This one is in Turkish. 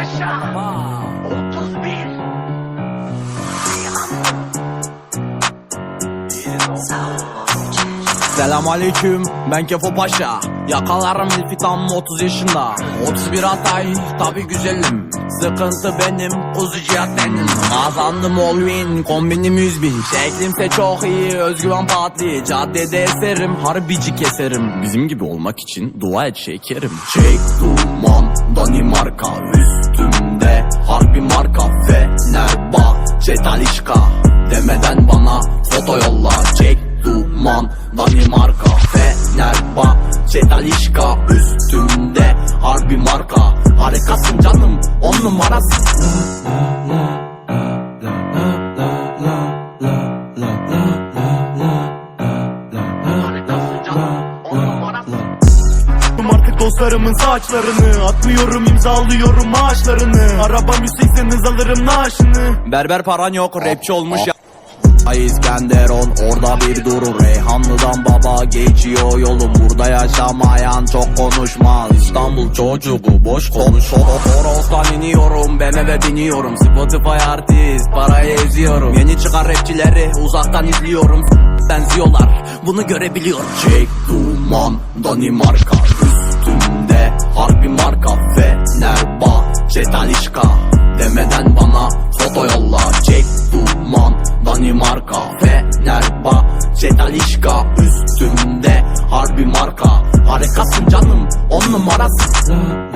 Paşa 31 Selam aleyküm ben Kefo Paşa. Yakalarım ilfi tam 30 yaşında. 31 Hatay tabi güzelim. Sıkıntı benim kuzu cihat benim. Kazandım all win kombinim 100 bin. Şeklimse çok iyi özgüven patli Caddede eserim harbici keserim. Bizim gibi olmak için dua et şekerim. Çek duman Danimarka Üstümde Fenerbahçe Talişka Demeden bana foto yolla. Çek duman Danimarka Fenerbahçe Talişka Üstümde harbi marka. Harikasın canım on numarasın artık dostlarımın saçlarını. Atmıyorum imzalıyorum maaşlarını. Arabam 180 hız alırım naaşını. Berber paran yok rapçi olmuş ya. Ay İskenderon orada bir durur. Reyhanlı'dan baba geçiyor yolum. Burada yaşamayan çok konuşmaz. İstanbul çocuğu boş konuş. Toros'tan iniyorum BMW biniyorum. Spotify artist parayı eziyorum. Yeni çıkan rapçileri uzaktan izliyorum. Benziyorlar bunu görebiliyorum. Çek duman Danimarka Talişka demeden bana foto yolla. Jack Duman Danimarka. Fenerbahçe Talişka üstümde harbi marka. Harikasın canım on numarasın